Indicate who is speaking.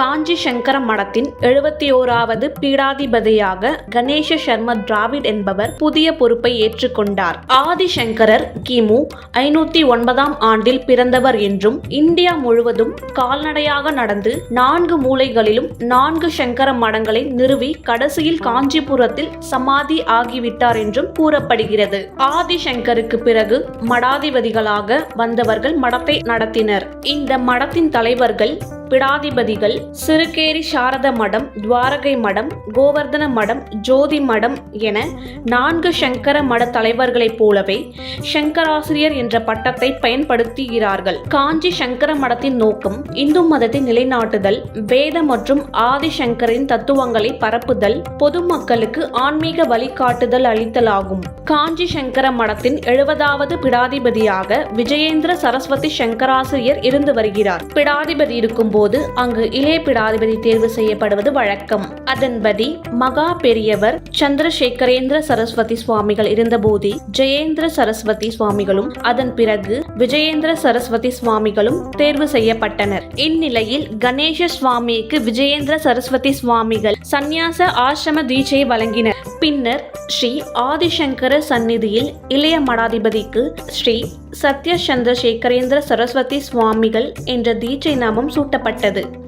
Speaker 1: காஞ்சி சங்கர மடத்தின் எழுபத்தி ஓராவது பீடாதிபதியாக கணேச சர்ம டிராவிட் என்பவர் புதிய பொறுப்பை ஏற்றுக்கொண்டார். ஆதிசங்கரர் கிமு ஐநூத்தி ஒன்பதாம் ஆண்டில் பிறந்தவர் என்றும் இந்தியா முழுவதும் கால்நடையாக நடந்து நான்கு மூலைகளிலும் நான்கு சங்கர மடங்களை நிறுவி கடைசியில் காஞ்சிபுரத்தில் சமாதி ஆகிவிட்டார் என்றும் கூறப்படுகிறது. ஆதிசங்கருக்கு பிறகு மடாதிபதிகளாக வந்தவர்கள் மடத்தை நடத்தினர். இந்த மடத்தின் தலைவர்கள் பிடாதிபதிகள் சிறுகேரி சாரத மடம் துவாரகை மடம் கோவர்தன மடம் ஜோதி மடம் என நான்கு சங்கர மட தலைவர்களைப் போலவே சங்கராசிரியர் என்ற பட்டத்தை பயன்படுத்துகிறார்கள். காஞ்சி சங்கர மடத்தின் நோக்கம் இந்து மதத்தை நிலைநாட்டுதல் வேத மற்றும் ஆதிசங்கரின் தத்துவங்களை பரப்புதல் பொதுமக்களுக்கு ஆன்மீக வழிகாட்டுதல் அளித்தலாகும். காஞ்சி சங்கர மடத்தின் எழுபதாவது பிடாதிபதியாக விஜயேந்திர சரஸ்வதி சங்கராசிரியர் இருந்து வருகிறார். பிடாதிபதி போது அங்கு இளைய பீடாதிபதி தேர்வு செய்யப்படுவது வழக்கம். அதன்படி மகா பெரியவர் சந்திரசேகரேந்திர சரஸ்வதி சுவாமிகள் இருந்தபோது ஜெயேந்திர சரஸ்வதி சுவாமிகளும் அதன் பிறகு விஜயேந்திர சரஸ்வதி சுவாமிகளும் தேர்வு செய்யப்பட்டனர். இந்நிலையில் கணேச சுவாமிக்கு விஜயேந்திர சரஸ்வதி சுவாமிகள் சந்நியாச ஆசிரம தீட்சையை வழங்கினர். பின்னர் ஸ்ரீ ஆதிசங்கர சந்நிதியில் இளைய மடாதிபதிக்கு ஸ்ரீ சத்ய சந்திரசேகரேந்திர சரஸ்வதி சுவாமிகள் என்ற தீட்சை நாமம் சூட்டப்பட்டது.